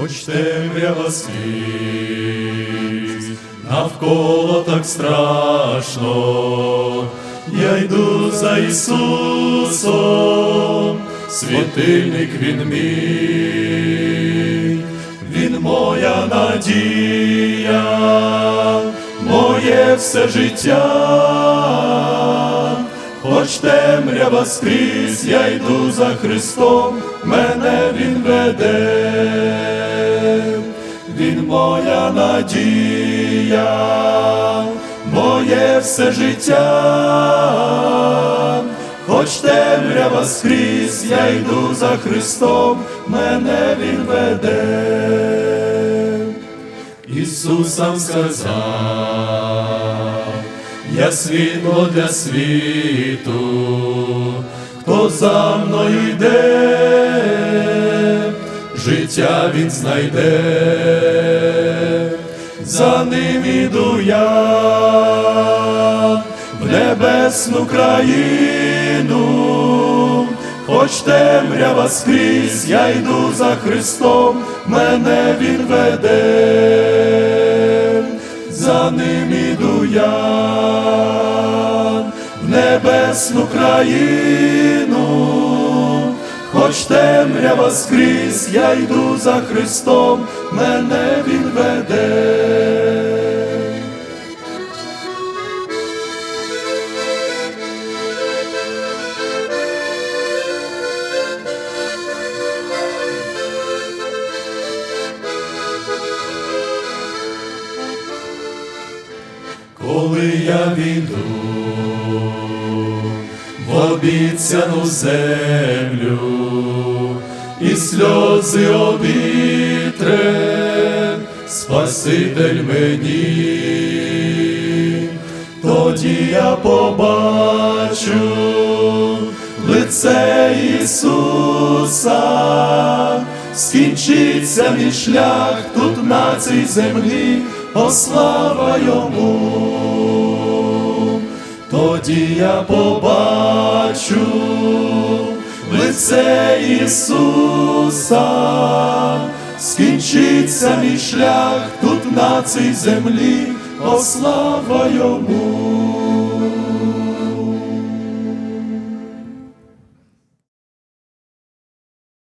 хоч темрява скрізь, навколо так страшно, я йду за Ісусом, світильник він мій, він моя надія, моє все життя. Хоч темрява скрізь, я йду за Христом, мене Він веде, моя надія, моє все життя, хоч темрява скрізь, я йду за Христом, мене Він веде. Ісус сказав, я світло для світу, хто за мною йде, життя він знайде, за ним іду я. В небесну країну, хоч темрява скрізь, я йду за Христом, мене він веде, за ним іду я. В небесну країну, хоч темрява скрізь, я йду за Христом, мене він веде. коли я війду в обіцяну землю, і сльози обітре, Спаситель мені, тоді я побачу лице Ісуса, скінчиться мій шлях тут на цій землі, о йому, тоді я побачу лице Ісуса, скінчиться мій шлях тут на цій землі, о слава йому.